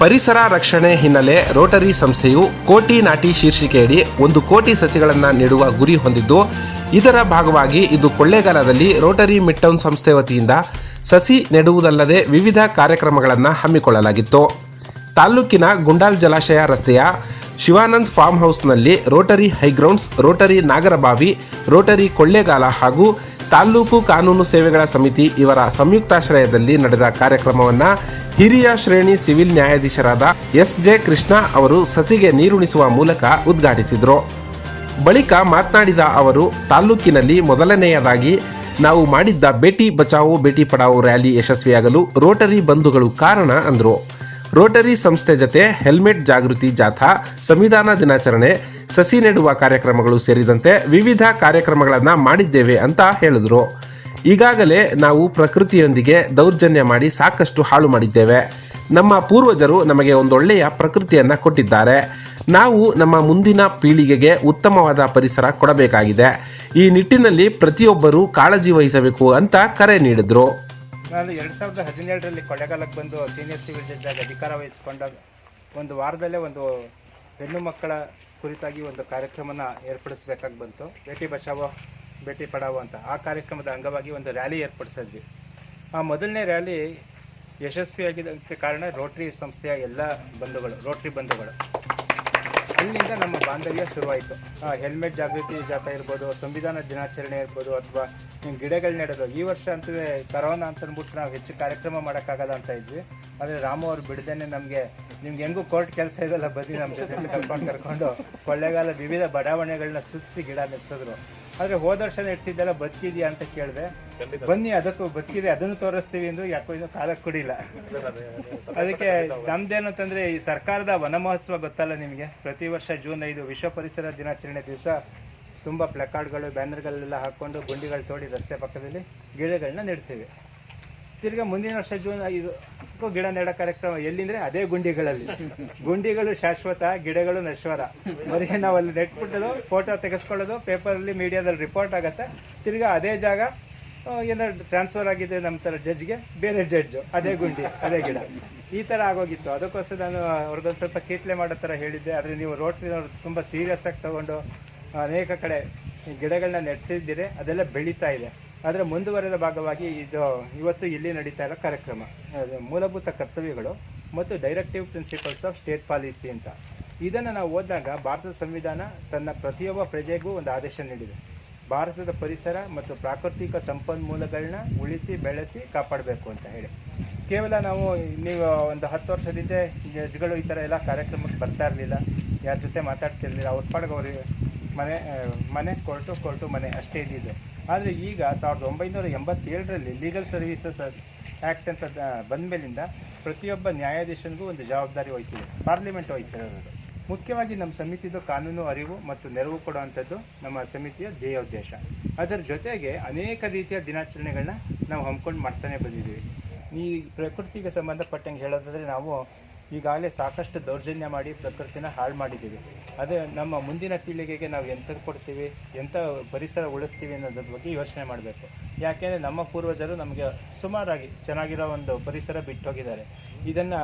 ಪರಿಸರ ರಕ್ಷಣೆ ಹಿನ್ನೆಲೆ ರೋಟರಿ ಸಂಸ್ಥೆಯು ಕೋಟಿ ನಾಟಿ ಶೀರ್ಷಿಕೆಯಡಿ ಒಂದು ಕೋಟಿ ಸಸಿಗಳನ್ನು ನೀಡುವ ಗುರಿ ಹೊಂದಿದ್ದು, ಇದರ ಭಾಗವಾಗಿ ಇದು ಕೊಳ್ಳೇಗಾಲದಲ್ಲಿ ರೋಟರಿ ಮಿಡ್ಟೌನ್ ಸಂಸ್ಥೆ ವತಿಯಿಂದ ಸಸಿ ನೆಡುವುದಲ್ಲದೆ ವಿವಿಧ ಕಾರ್ಯಕ್ರಮಗಳನ್ನು ಹಮ್ಮಿಕೊಳ್ಳಲಾಗಿತ್ತು. ತಾಲ್ಲೂಕಿನ ಗುಂಡಾಲ್ ಜಲಾಶಯ ರಸ್ತೆಯ ಶಿವಾನಂದ್ ಫಾರ್ಮ್ ಹೌಸ್ನಲ್ಲಿ Rotary High Grounds, Rotary Nagarbhavi, Rotary Kollegal ಹಾಗೂ ತಾಲ್ಲೂಕು ಕಾನೂನು ಸೇವೆಗಳ ಸಮಿತಿ ಇವರ ಸಂಯುಕ್ತಾಶ್ರಯದಲ್ಲಿ ನಡೆದ ಕಾರ್ಯಕ್ರಮವನ್ನು ಹಿರಿಯ ಶ್ರೇಣಿ ಸಿವಿಲ್ ನ್ಯಾಯಾಧೀಶರಾದ ಎಸ್ ಜೆ ಕೃಷ್ಣ ಅವರು ಸಸಿಗೆ ನೀರುಣಿಸುವ ಮೂಲಕ ಉದ್ಘಾಟಿಸಿದರು. ಬಳಿಕ ಮಾತನಾಡಿದ ಅವರು, ತಾಲ್ಲೂಕಿನಲ್ಲಿ ಮೊದಲನೆಯದಾಗಿ ನಾವು ಮಾಡಿದ್ದ ಬೇಟಿ ಬಚಾವೋ, ಬೇಟಿ ಪಡಾವೋ ರ್ಯಾಲಿ ಯಶಸ್ವಿಯಾಗಲು ರೋಟರಿ ಬಂಧುಗಳು ಕಾರಣ ಅಂದರು. ರೋಟರಿ ಸಂಸ್ಥೆ ಜತೆ ಹೆಲ್ಮೆಟ್ ಜಾಗೃತಿ ಜಾಥಾ, ಸಂವಿಧಾನ ದಿನಾಚರಣೆ ಸಸಿ ನೆಡುವ ಕಾರ್ಯಕ್ರಮಗಳು ಸೇರಿದಂತೆ ವಿವಿಧ ಕಾರ್ಯಕ್ರಮಗಳನ್ನು ಮಾಡಿದ್ದೇವೆ ಅಂತ ಹೇಳಿದರು. ಈಗಾಗಲೇ ನಾವು ಪ್ರಕೃತಿಯೊಂದಿಗೆ ದೌರ್ಜನ್ಯ ಮಾಡಿ ಸಾಕಷ್ಟು ಹಾಳು ಮಾಡಿದ್ದೇವೆ. ನಮ್ಮ ಪೂರ್ವಜರು ನಮಗೆ ಒಂದೊಳ್ಳೆಯ ಪ್ರಕೃತಿಯನ್ನು ಕೊಟ್ಟಿದ್ದಾರೆ. ನಾವು ನಮ್ಮ ಮುಂದಿನ ಪೀಳಿಗೆಗೆ ಉತ್ತಮವಾದ ಪರಿಸರ ಕೊಡಬೇಕಾಗಿದೆ. ಈ ನಿಟ್ಟಿನಲ್ಲಿ ಪ್ರತಿಯೊಬ್ಬರೂ ಕಾಳಜಿ ವಹಿಸಬೇಕು ಅಂತ ಕರೆ ನೀಡಿದರು. ನಾನು ಎರಡು ಸಾವಿರದ ಹದಿನೇಳರಲ್ಲಿ ಕೊಳ್ಳೆಗಾಲಕ್ಕೆ ಬಂದು ಸೀನಿಯರ್ ಸಿವಿಲ್ ಜಡ್ಜಾಗಿ ಅಧಿಕಾರ ವಹಿಸಿಕೊಂಡಾಗ ಒಂದು ವಾರದಲ್ಲೇ ಒಂದು ಹೆಣ್ಣು ಮಕ್ಕಳ ಕುರಿತಾಗಿ ಒಂದು ಕಾರ್ಯಕ್ರಮನ ಏರ್ಪಡಿಸ್ಬೇಕಾಗಿ ಬಂತು. ಬೇಟಿ ಬಚಾವೋ, ಬೇಟಿ ಪಡಾವೋ ಅಂತ ಆ ಕಾರ್ಯಕ್ರಮದ ಅಂಗವಾಗಿ ಒಂದು ರ್ಯಾಲಿ ಏರ್ಪಡಿಸಿದ್ವಿ. ಆ ಮೊದಲನೇ ರ್ಯಾಲಿ ಯಶಸ್ವಿಯಾಗಿದ್ದಕ್ಕೆ ಕಾರಣ ರೋಟ್ರಿ ಸಂಸ್ಥೆಯ ಎಲ್ಲ ಬಂಧುಗಳು, ರೋಟ್ರಿ ಬಂಧುಗಳು. ಅಲ್ಲಿಂದ ನಮ್ಮ ಬಾಂಧವ್ಯ ಶುರುವಾಯಿತು. ಹೆಲ್ಮೆಟ್ ಜಾಗೃತಿ ಜಾಥಾ ಇರ್ಬೋದು, ಸಂವಿಧಾನ ದಿನಾಚರಣೆ ಇರ್ಬೋದು, ಅಥವಾ ಗಿಡಗಳು ನೆಡೋದು. ಈ ವರ್ಷ ಅಂತೂ ಕರೋನಾ ಅಂತ ಅಂದ್ಬಿಟ್ಟು ನಾವು ಹೆಚ್ಚು ಕಾರ್ಯಕ್ರಮ ಮಾಡೋಕ್ಕಾಗಲ್ಲ ಅಂತ ಇದ್ವಿ. ಆದರೆ ರಾಮು ಅವರು ಬಿಡದೇನೆ ನಮಗೆ ನಿಮ್ಗೆ ಹೆಂಗೂ ಕೋರ್ಟ್ ಕೆಲಸ ಇದೆಲ್ಲ ಬದಿ ನಮ್ಮ ಜೊತೆ ಕರ್ಕೊಂಡು ಕರ್ಕೊಂಡು ಕೊಳ್ಳೆಗಾಲ ವಿವಿಧ ಬಡಾವಣೆಗಳನ್ನ ಸುತ್ತಿಸಿ ಗಿಡ ನೆಡ್ಸಿದ್ರು. ಆದರೆ ಹೋದ ವರ್ಷ ನೆಡ್ಸಿದ್ದೆಲ್ಲ ಬದುಕಿದ್ಯಾ ಅಂತ ಕೇಳಿದೆ. ಬನ್ನಿ ಅದಕ್ಕೂ ಬದುಕಿದೆ ಅದನ್ನು ತೋರಿಸ್ತೀವಿ ಎಂದು ಯಾಕೋ ಇನ್ನು ಕಾಲಕ್ಕೆ ಕುಡಿಲ್ಲ. ಅದಕ್ಕೆ ನಮ್ದೇನು ಅಂತಂದ್ರೆ ಈ ಸರ್ಕಾರದ ವನ ಮಹೋತ್ಸವ ಗೊತ್ತಲ್ಲ ನಿಮಗೆ? ಪ್ರತಿ ವರ್ಷ ಜೂನ್ ಐದು ವಿಶ್ವ ಪರಿಸರ ದಿನಾಚರಣೆ ದಿವಸ ತುಂಬ ಪ್ಲಕಾರ್ಡ್ಗಳು ಬ್ಯಾನರ್ಗಳೆಲ್ಲ ಹಾಕೊಂಡು ಗುಂಡಿಗಳು ತೋಡಿ ರಸ್ತೆ ಪಕ್ಕದಲ್ಲಿ ಗಿಡಗಳನ್ನ ನೆಡ್ತೀವಿ. ತಿರ್ಗಾ ಮುಂದಿನ ವರ್ಷ ಜೂನ್ ಐದು ಗಿಡ ನೆಡೋ ಕಾರ್ಯಕ್ರಮ ಎಲ್ಲಿಂದ್ರೆ ಅದೇ ಗುಂಡಿಗಳಲ್ಲಿ. ಗುಂಡಿಗಳು ಶಾಶ್ವತ, ಗಿಡಗಳು ನಶ್ವರ. ಬರೀ ನಾವು ಅಲ್ಲಿ ನೆಟ್ಬಿಟ್ಟದು ಫೋಟೋ ತೆಗೆಸ್ಕೊಳ್ಳೋದು ಪೇಪರಲ್ಲಿ ಮೀಡಿಯಾದಲ್ಲಿ ರಿಪೋರ್ಟ್ ಆಗತ್ತೆ. ತಿರ್ಗಾ ಅದೇ ಜಾಗ ಏನಾದ್ರು ಟ್ರಾನ್ಸ್ಫರ್ ಆಗಿದೆ ನಮ್ಮ ಥರ ಜಡ್ಜ್ಗೆ ಬೇರೆ ಜಡ್ಜು ಅದೇ ಗುಂಡಿ, ಅದೇ ಗಿಡ. ಈ ಥರ ಆಗೋಗಿತ್ತು. ಅದಕ್ಕೋಸ್ಕರ ನಾನು ಅವ್ರಿಗೊಂದು ಸ್ವಲ್ಪ ಕೀಟ್ಲೆ ಮಾಡೋ ಥರ ಹೇಳಿದ್ದೆ. ಆದರೆ ನೀವು ರೋಟ್ರಿನವ್ರು ತುಂಬ ಸೀರಿಯಸ್ ಆಗಿ ತಗೊಂಡು ಅನೇಕ ಕಡೆ ಗಿಡಗಳನ್ನ ನೆಡ್ಸಿದ್ದೀರಿ. ಅದೆಲ್ಲ ಬೆಳೀತಾ ಇದೆ. ಅದರ ಮುಂದುವರೆದ ಭಾಗವಾಗಿ ಇದು ಇವತ್ತು ಇಲ್ಲಿ ನಡೀತಾ ಇರೋ ಕಾರ್ಯಕ್ರಮ. ಮೂಲಭೂತ ಕರ್ತವ್ಯಗಳು ಮತ್ತು directive principles of state policy ಅಂತ. ಇದನ್ನು ನಾವು ಓದಿದಾಗ ಭಾರತದ ಸಂವಿಧಾನ ತನ್ನ ಪ್ರತಿಯೊಬ್ಬ ಪ್ರಜೆಗೂ ಒಂದು ಆದೇಶ ನೀಡಿದೆ. ಭಾರತದ ಪರಿಸರ ಮತ್ತು ಪ್ರಾಕೃತಿಕ ಸಂಪನ್ಮೂಲಗಳನ್ನ ಉಳಿಸಿ, ಬೆಳೆಸಿ ಕಾಪಾಡಬೇಕು ಅಂತ ಹೇಳಿ. ಕೇವಲ ನಾವು ನೀವು ಒಂದು ಹತ್ತು ವರ್ಷದಿಂದ ಜಡ್ಜ್ಗಳು ಈ ಥರ ಎಲ್ಲ ಕಾರ್ಯಕ್ರಮಕ್ಕೆ ಬರ್ತಾ ಇರಲಿಲ್ಲ. ಯಾರ ಜೊತೆ ಮಾತಾಡ್ತಿರ್ಲಿಲ್ಲ, ಅವ್ರ ಪಾಡ್ಗೆ ಅವ್ರಿಗೆ ಮನೆ ಮನೆ ಕೊರ್ಟು ಕೊರ್ಟು ಮನೆ ಅಷ್ಟೇ ಇದ್ದಿದ್ದು. ಆದರೆ ಈಗ ಸಾವಿರದ ಒಂಬೈನೂರ ಎಂಬತ್ತೇಳರಲ್ಲಿ ಲೀಗಲ್ ಸರ್ವೀಸಸ್ ಆ್ಯಕ್ಟ್ ಅಂತ ಬಂದ ಮೇಲಿಂದ ಪ್ರತಿಯೊಬ್ಬ ನ್ಯಾಯಾಧೀಶನಿಗೂ ಒಂದು ಜವಾಬ್ದಾರಿ ವಹಿಸಿದೆ ಪಾರ್ಲಿಮೆಂಟ್ ವಹಿಸಿರೋದು. ಮುಖ್ಯವಾಗಿ ನಮ್ಮ ಸಮಿತಿದು ಕಾನೂನು ಅರಿವು ಮತ್ತು ನೆರವು ಕೊಡುವಂಥದ್ದು ನಮ್ಮ ಸಮಿತಿಯ ಧ್ಯೇಯೋದ್ದೇಶ ಅದರ ಜೊತೆಗೆ ಅನೇಕ ರೀತಿಯ ದಿನಾಚರಣೆಗಳನ್ನ ನಾವು ಹಮ್ಮಿಕೊಂಡು ಮಾಡ್ತಾನೆ ಬಂದಿದ್ದೀವಿ. ಈ ಪ್ರಕೃತಿಗೆ ಸಂಬಂಧಪಟ್ಟಂಗೆ ಹೇಳೋದಾದರೆ ನಾವು ಈಗಾಗಲೇ ಸಾಕಷ್ಟು ದೌರ್ಜನ್ಯ ಮಾಡಿ ಪ್ರಕೃತಿನ ಹಾಳು ಮಾಡಿದ್ದೀವಿ. ಅದೇ ನಮ್ಮ ಮುಂದಿನ ಪೀಳಿಗೆಗೆ ನಾವು ಎಂಥದ್ದು ಕೊಡ್ತೀವಿ, ಎಂಥ ಪರಿಸರ ಉಳಿಸ್ತೀವಿ ಅನ್ನೋದ್ರ ಬಗ್ಗೆ ಯೋಚನೆ ಮಾಡಬೇಕು. ಯಾಕೆಂದರೆ ನಮ್ಮ ಪೂರ್ವಜರು ನಮಗೆ ಸುಮಾರಾಗಿ ಚೆನ್ನಾಗಿರೋ ಒಂದು ಪರಿಸರ ಬಿಟ್ಟೋಗಿದ್ದಾರೆ. ಇದನ್ನು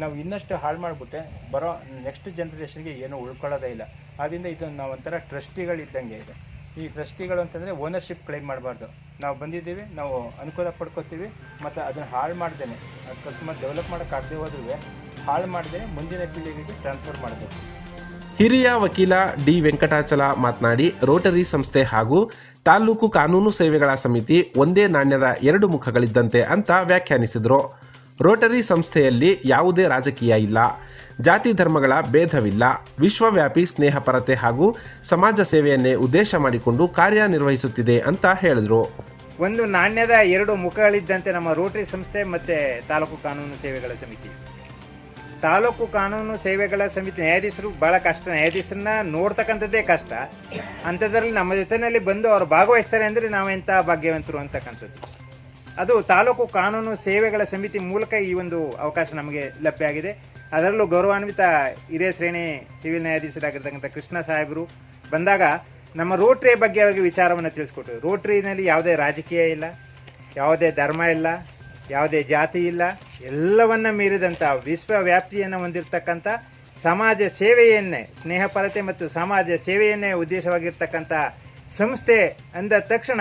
ನಾವು ಇನ್ನಷ್ಟು ಹಾಳು ಮಾಡಿಬಿಟ್ಟೆ, ಬರೋ ನೆಕ್ಸ್ಟ್ ಜನ್ರೇಷನ್ಗೆ ಏನು ಉಳ್ಕೊಳ್ಳೋದೇ ಇಲ್ಲ. ಆದ್ದರಿಂದ ಇದನ್ನು ನಾವು ಒಂಥರ ಟ್ರಸ್ಟಿಗಳಿದ್ದಂಗೆ ಇದೆ. ಈ ಟ್ರಸ್ಟಿಗಳು ಅಂತಂದರೆ ಓನರ್ಶಿಪ್ ಕ್ಲೈಮ್ ಮಾಡಬಾರ್ದು. ನಾವು ಬಂದಿದ್ದೀವಿ, ನಾವು ಅನುಕೂಲ ಪಡ್ಕೋತೀವಿ, ಮತ್ತು ಅದನ್ನು ಹಾಳು ಮಾಡ್ದೇನೆ. ಅಕಸ್ಮಾತ್ ಡೆವಲಪ್ ಮಾಡೋಕ್ಕಾಗದೆ ಹೋದ್ರೂ ಹಾಳು ಮಾಡ್ದೇ ಮುಂದಿನ ಪೀಳಿಗೆಗೆ ಟ್ರಾನ್ಸ್ಫರ್ ಮಾಡಬೇಕು. ಹಿರಿಯ ವಕೀಲ ಡಿ ವೆಂಕಟಾಚಲ ಮಾತನಾಡಿ, ರೋಟರಿ ಸಂಸ್ಥೆ ಹಾಗೂ ತಾಲೂಕು ಕಾನೂನು ಸೇವೆಗಳ ಸಮಿತಿ ಒಂದೇ ನಾಣ್ಯದ ಎರಡು ಮುಖಗಳಿದ್ದಂತೆ ಅಂತ ವ್ಯಾಖ್ಯಾನಿಸಿದರು. ರೋಟರಿ ಸಂಸ್ಥೆಯಲ್ಲಿ ಯಾವುದೇ ರಾಜಕೀಯ ಇಲ್ಲ. ಜಾತಿ ಧರ್ಮಗಳ ಭೇದವಿಲ್ಲ. ವಿಶ್ವವ್ಯಾಪಿ ಸ್ನೇಹಪರತೆ ಹಾಗೂ ಸಮಾಜ ಸೇವೆಯನ್ನೇ ಉದ್ದೇಶ ಮಾಡಿಕೊಂಡು ಕಾರ್ಯನಿರ್ವಹಿಸುತ್ತಿದೆ ಅಂತ ಹೇಳಿದರು. ಒಂದು ನಾಣ್ಯದ ಎರಡು ಮುಖಗಳಿದ್ದಂತೆ ನಮ್ಮ ರೋಟರಿ ಸಂಸ್ಥೆ ಮತ್ತು ತಾಲೂಕು ಕಾನೂನು ಸೇವೆಗಳ ಸಮಿತಿ. ತಾಲೂಕು ಕಾನೂನು ಸೇವೆಗಳ ಸಮಿತಿ ನ್ಯಾಯಾಧೀಶರು ಭಾಳ ಕಷ್ಟ. ನ್ಯಾಯಾಧೀಶರನ್ನ ನೋಡ್ತಕ್ಕಂಥದ್ದೇ ಕಷ್ಟ. ಅಂಥದ್ರಲ್ಲಿ ನಮ್ಮ ಜೊತೆಯಲ್ಲಿ ಬಂದು ಅವ್ರು ಭಾಗವಹಿಸ್ತಾರೆ ಅಂದರೆ ನಾವು ಎಂಥ ಭಾಗ್ಯವಂತರು ಅಂತಕ್ಕಂಥದ್ದು ಅದು ತಾಲೂಕು ಕಾನೂನು ಸೇವೆಗಳ ಸಮಿತಿ ಮೂಲಕ ಈ ಒಂದು ಅವಕಾಶ ನಮಗೆ ಲಭ್ಯ ಆಗಿದೆ. ಅದರಲ್ಲೂ ಗೌರವಾನ್ವಿತ ಹಿರಿಯ ಶ್ರೇಣಿ ಸಿವಿಲ್ ನ್ಯಾಯಾಧೀಶರಾಗಿರ್ತಕ್ಕಂಥ ಕೃಷ್ಣ ಸಾಹೇಬರು ಬಂದಾಗ ನಮ್ಮ ರೋಟ್ರಿ ಬಗ್ಗೆ ಅವರಿಗೆ ವಿಚಾರವನ್ನು ತಿಳಿಸ್ಕೊಟ್ರು ರೋಟ್ರಿನಲ್ಲಿ ಯಾವುದೇ ರಾಜಕೀಯ ಇಲ್ಲ, ಯಾವುದೇ ಧರ್ಮ ಇಲ್ಲ, ಯಾವುದೇ ಜಾತಿ ಇಲ್ಲ ಎಲ್ಲವನ್ನ ಮೀರಿದಂಥ ವಿಶ್ವವ್ಯಾಪ್ತಿಯನ್ನು ಹೊಂದಿರತಕ್ಕಂಥ ಸಮಾಜ ಸೇವೆಯನ್ನೇ, ಸ್ನೇಹಪರತೆ ಮತ್ತು ಸಮಾಜ ಸೇವೆಯನ್ನೇ ಉದ್ದೇಶವಾಗಿರ್ತಕ್ಕಂಥ ಸಂಸ್ಥೆ ಅಂದ ತಕ್ಷಣ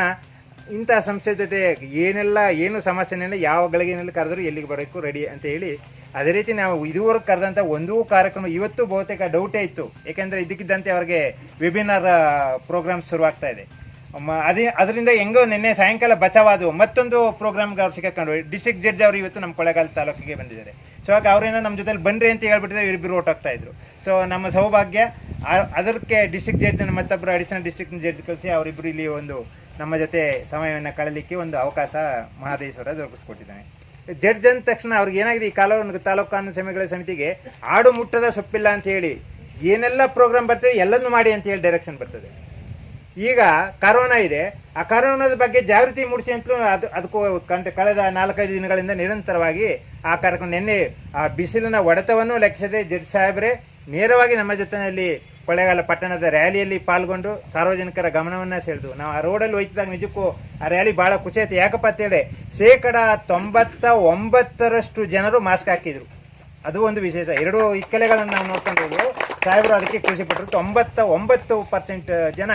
ಇಂಥ ಸಂಸ್ಥೆ ಜೊತೆ ಏನೆಲ್ಲ, ಏನು ಸಮಸ್ಯೆನೆಲ್ಲ ಯಾವ ಗಳಿಗೆನಲ್ಲಿ ಕರೆದರೂ ಎಲ್ಲಿಗೆ ಬರಬೇಕು ರೆಡಿ ಅಂತ ಹೇಳಿ, ಅದೇ ರೀತಿ ನಾವು ಇದುವರೆಗೂ ಕರೆದಂಥ ಒಂದೂ ಕಾರ್ಯಕ್ರಮ ಇವತ್ತು ಬಹುತೇಕ ಡೌಟೇ ಇತ್ತು. ಏಕೆಂದರೆ ಇದಕ್ಕಿದ್ದಂತೆ ಅವರಿಗೆ ವೆಬಿನಾರ್ ಪ್ರೋಗ್ರಾಮ್ ಶುರುವಾಗ್ತಾ ಇದೆ. ಅದೇ, ಅದರಿಂದ ಹೆಂಗೋ ನಿನ್ನೆ ಸಾಯಂಕಾಲ ಬಚಾವಾದವು. ಮತ್ತೊಂದು ಪ್ರೋಗ್ರಾಮ್ಗೆ ಅವ್ರು ಸಿಕ್ಕಾಕೊಂಡು ಡಿಸ್ಟ್ರಿಕ್ಟ್ ಜಡ್ಜ್ ಅವರು ಇವತ್ತು ನಮ್ಮ ಕೊಳ್ಳೇಗಾಲ ತಾಲೂಕಿಗೆ ಬಂದಿದ್ದಾರೆ. ಸೊ ಹಾಗೆ ಅವರೇನೋ ನಮ್ಮ ಜೊತೆಲಿ ಬನ್ರಿ ಅಂತ ಹೇಳ್ಬಿಟ್ಟಿದ್ರೆ ಇವರಿಬ್ಬರು ಹೊಟ್ಟೋಗ್ತಾ ಇದ್ರು. ಸೊ ನಮ್ಮ ಸೌಭಾಗ್ಯ ಅದಕ್ಕೆ ಡಿಸ್ಟ್ರಿಕ್ಟ್ ಜಡ್ಜ್ ಮತ್ತೊಬ್ಬರು ಅಡಿಷನಲ್ ಡಿಸ್ಟ್ರಿಕ್ಟ್ ಜಡ್ಜ್ ಕಳಿಸಿ ಅವರಿಬ್ಬರು ಇಲ್ಲಿ ಒಂದು ನಮ್ಮ ಜೊತೆ ಸಮಯವನ್ನು ಕಳಲಿಕ್ಕೆ ಒಂದು ಅವಕಾಶ ಮಹಾದೇಶ್ವರ ದೊರಕಿಸ್ಕೊಟ್ಟಿದ್ದಾನೆ. ಜಡ್ಜ್ ಅಂದ ತಕ್ಷಣ ಅವ್ರಿಗೆ ಏನಾಗಿದೆ ಈ ಕಾಲ ತಾಲೂಕು ಕಾನೂನು ಸಮಿತಿಗಳ ಸಮಿತಿಗೆ ಆಡು ಮುಟ್ಟದ ಸೊಪ್ಪಿಲ್ಲ ಅಂತ ಹೇಳಿ ಏನೆಲ್ಲ ಪ್ರೋಗ್ರಾಮ್ ಬರ್ತದೆ ಎಲ್ಲನೂ ಮಾಡಿ ಅಂತ ಹೇಳಿ ಡೈರೆಕ್ಷನ್ ಬರ್ತದೆ. ಈಗ ಕರೋನಾ ಇದೆ. ಆ ಕರೋನಾದ ಬಗ್ಗೆ ಜಾಗೃತಿ ಮೂಡಿಸಿ ಅಂತಲೂ ಅದು, ಅದಕ್ಕೂ ಕಂಡ ಕಳೆದ ನಾಲ್ಕೈದು ದಿನಗಳಿಂದ ನಿರಂತರವಾಗಿ ಆ ಕಾರ್ಯಕ್ರಮ ನಿನ್ನೆ, ಆ ಬಿಸಿಲಿನ ಒಡೆತವನ್ನು ಲೆಕ್ಕಿಸದೆ ಜಡ್ ಸಾಹೇಬ್ರೆ ನೇರವಾಗಿ ನಮ್ಮ ಜೊತೆಯಲ್ಲಿ ಕೊಳ್ಳೇಗಾಲ ಪಟ್ಟಣದ ರ್ಯಾಲಿಯಲ್ಲಿ ಪಾಲ್ಗೊಂಡು ಸಾರ್ವಜನಿಕರ ಗಮನವನ್ನ ಸೆಳೆದು. ನಾವು ಆ ರೋಡಲ್ಲಿ ಹೋಯ್ತಿದಾಗ ನಿಜಕ್ಕೂ ಆ ರ್ಯಾಲಿ ಬಹಳ ಖುಷಿ ಆಯ್ತು ಯಾಕಪ್ಪ ಅಂತೇಳಿ ಶೇಕಡ ತೊಂಬತ್ತ ಒಂಬತ್ತರಷ್ಟು ಜನರು ಮಾಸ್ಕ್ ಹಾಕಿದ್ರು. ಅದು ಒಂದು ವಿಶೇಷ. ಎರಡು ಇಕ್ಕಲೆಗಳನ್ನು ನಾವು ನೋಡ್ಕೊಂಡು. ಸಾಹೇಬರು ಅದಕ್ಕೆ ಖುಷಿ ಪಟ್ಟರು ತೊಂಬತ್ತ ಒಂಬತ್ತು ಪರ್ಸೆಂಟ್ ಜನ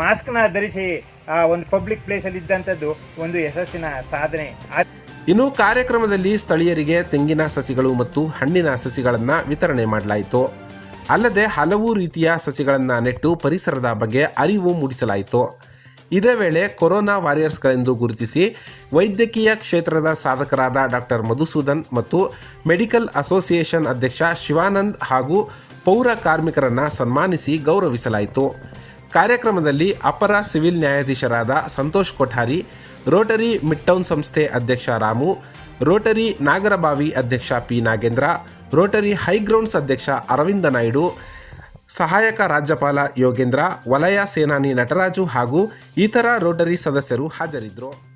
ಮಾಸ್ಕ್ನ ಧರಿಸಿ ಆ ಒಂದು ಪಬ್ಲಿಕ್ ಪ್ಲೇಸಲ್ಲಿ ಇದ್ದಂಥದ್ದು ಒಂದು ಯಶಸ್ಸಿನ ಸಾಧನೆ ಇನ್ನು ಕಾರ್ಯಕ್ರಮದಲ್ಲಿ ಸ್ಥಳೀಯರಿಗೆ ತೆಂಗಿನ ಸಸಿಗಳು ಮತ್ತು ಹಣ್ಣಿನ ಸಸಿಗಳನ್ನು ವಿತರಣೆ ಮಾಡಲಾಯಿತು. ಅಲ್ಲದೆ ಹಲವು ರೀತಿಯ ಸಸಿಗಳನ್ನು ನೆಟ್ಟು ಪರಿಸರದ ಬಗ್ಗೆ ಅರಿವು ಮೂಡಿಸಲಾಯಿತು. ಇದೇ ವೇಳೆ ಕೊರೋನಾ ವಾರಿಯರ್ಸ್ಗಳೆಂದು ಗುರುತಿಸಿ ವೈದ್ಯಕೀಯ ಕ್ಷೇತ್ರದ ಸಾಧಕರಾದ ಡಾಕ್ಟರ್ ಮಧುಸೂದನ್ ಮತ್ತು ಮೆಡಿಕಲ್ ಅಸೋಸಿಯೇಷನ್ ಅಧ್ಯಕ್ಷ ಶಿವಾನಂದ್ ಹಾಗೂ ಪೌರ ಕಾರ್ಮಿಕರನ್ನ ಸನ್ಮಾನಿಸಿ ಗೌರವಿಸಲಾಯಿತು. ಕಾರ್ಯಕ್ರಮದಲ್ಲಿ ಅಪರ ಸಿವಿಲ್ ನ್ಯಾಯಾಧೀಶರಾದ ಸಂತೋಷ್ ಕೊಠಾರಿ, ರೋಟರಿ ಮಿಡ್ಟೌನ್ ಸಂಸ್ಥೆ ಅಧ್ಯಕ್ಷ ರಾಮು, ರೋಟರಿ ನಾಗರಬಾವಿ ಅಧ್ಯಕ್ಷ ಪಿ ನಾಗೇಂದ್ರ, ರೋಟರಿ ಹೈಗ್ರೌಂಡ್ಸ್ ಅಧ್ಯಕ್ಷ ಅರವಿಂದ ನಾಯ್ಡು, ಸಹಾಯಕ ರಾಜ್ಯಪಾಲ ಯೋಗೇಂದ್ರ, ವಲಯ ಸೇನಾನಿ ನಟರಾಜು ಹಾಗೂ ಇತರ ರೋಟರಿ ಸದಸ್ಯರು ಹಾಜರಿದ್ದರು.